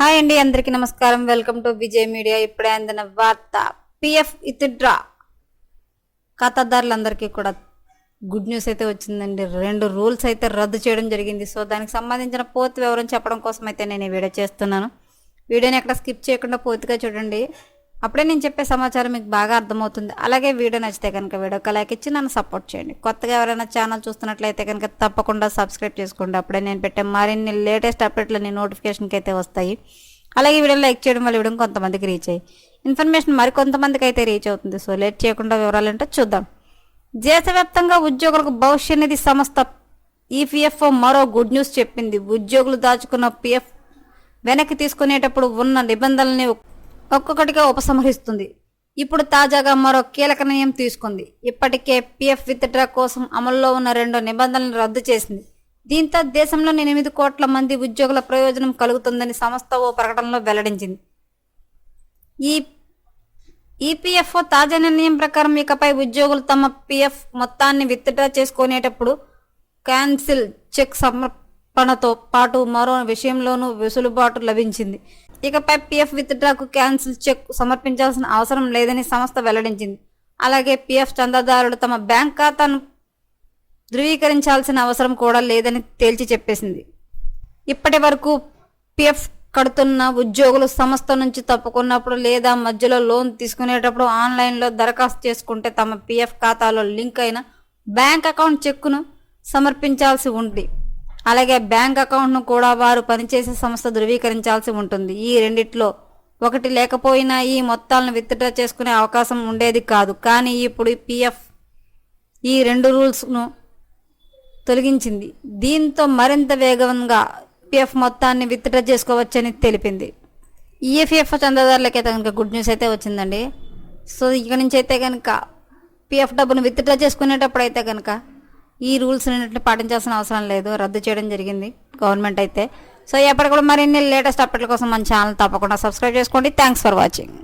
Hi అండి అందరికీ నమస్కారం. Welcome to Vijay media. ఇప్పుడే అందిన వార్త పిఎఫ్ డ్రా ఖాతాదారులందరికీ కూడా గుడ్ న్యూస్ అయితే వచ్చిందండి. రెండు రూల్స్ అయితే రద్దు చేయడం జరిగింది. సో దానికి సంబంధించిన పూర్తి వివరం చెప్పడం కోసం అయితే నేను ఈ వీడియో చేస్తున్నాను. వీడియోని ఎక్కడ స్కిప్ చేయకుండా పూర్తిగా చూడండి. అప్పుడే నేను చెప్పే సమాచారం మీకు బాగా అర్థమవుతుంది. అలాగే వీడియో నచ్చితే కనుక వీడియోకి లైక్ ఇచ్చి నన్ను సపోర్ట్ చేయండి. కొత్తగా ఎవరైనా ఛానల్ చూస్తున్నట్లయితే కనుక తప్పకుండా సబ్స్క్రైబ్ చేసుకోండి. అప్పుడే నేను పెట్టే మరిన్ని లేటెస్ట్ అప్డేట్లని నోటిఫికేషన్కి అయితే వస్తాయి. అలాగే వీడియో లైక్ చేయడం వల్ల వీడియో కొంతమందికి రీచ్ అయ్యి ఇన్ఫర్మేషన్ మరి కొంతమందికి అయితే రీచ్ అవుతుంది. సో లేట్ చేయకుండా వివరాలు ఏంటో చూద్దాం. దేశవ్యాప్తంగా ఉద్యోగులకు భవిష్య నిధి సంస్థ ఈపీఎఫ్ఓ మరో గుడ్ న్యూస్ చెప్పింది. ఉద్యోగులు దాచుకున్న పిఎఫ్ వెనక్కి తీసుకునేటప్పుడు ఉన్న నిబంధనల్ని ఒక్కొక్కటిగా ఉపసంహరిస్తుంది. ఇప్పుడు తాజాగా మరో కీలక నిర్ణయం తీసుకుంది. ఇప్పటికే పిఎఫ్ విత్డ్రా కోసం అమల్లో ఉన్న రెండు నిబంధనలను రద్దు చేసింది. దీంతో దేశంలోని ఎనిమిది కోట్ల మంది ఉద్యోగుల ప్రయోజనం కలుగుతుందని సంస్థ ఓ ప్రకటనలో వెల్లడించింది. ఈ ఈపీఎఫ్ఓ తాజా నిర్ణయం ప్రకారం ఇకపై ఉద్యోగులు తమ పిఎఫ్ మొత్తాన్ని విత్డ్రా చేసుకునేటప్పుడు క్యాన్సిల్ చెక్ సమర్పణతో పాటు మరో విషయంలోనూ వెసులుబాటు లభించింది. ఇకపై పిఎఫ్ విత్డ్రాకు క్యాన్సిల్ చెక్ సమర్పించాల్సిన అవసరం లేదని సంస్థ వెల్లడించింది. అలాగే పిఎఫ్ చందాదారులు తమ బ్యాంక్ ఖాతాను ధృవీకరించాల్సిన అవసరం కూడా లేదని తేల్చి చెప్పేసింది. ఇప్పటి వరకు పిఎఫ్ కడుతున్న ఉద్యోగులు సంస్థ నుంచి తప్పుకున్నప్పుడు లేదా మధ్యలో లోన్ తీసుకునేటప్పుడు ఆన్లైన్లో దరఖాస్తు చేసుకుంటే తమ పిఎఫ్ ఖాతాలో లింక్ అయిన బ్యాంక్ అకౌంట్ చెక్కును సమర్పించాల్సి ఉంది. అలాగే బ్యాంక్ అకౌంట్ను కూడా వారు పనిచేసే సంస్థ ధృవీకరించాల్సి ఉంటుంది. ఈ రెండిట్లో ఒకటి లేకపోయినా ఈ మొత్తాలను విత్డ్రా చేసుకునే అవకాశం ఉండేది కాదు. కానీ ఇప్పుడు పిఎఫ్ ఈ రెండు రూల్స్ను తొలగించింది. దీంతో మరింత వేగంగా పిఎఫ్ మొత్తాన్ని విత్డ్రా చేసుకోవచ్చని తెలిపింది. ఈఎఫ్ఎఫ్ చందాదారులకైతే కనుక గుడ్ న్యూస్ అయితే వచ్చిందండి. సో ఇక నుంచి అయితే కనుక పిఎఫ్ డబ్బును విత్డ్రా చేసుకునేటప్పుడు అయితే కనుక ఈ రూల్స్ అన్నింటిని పాటించాల్సిన అవసరం లేదు. రద్దు చేయడం జరిగింది గవర్నమెంట్ అయితే. సో ఎప్పటికప్పుడు మరిన్ని లేటెస్ట్ అప్డేట్ల కోసం మన ఛానల్ తప్పకుండా సబ్స్క్రైబ్ చేసుకోండి. Thanks for watching.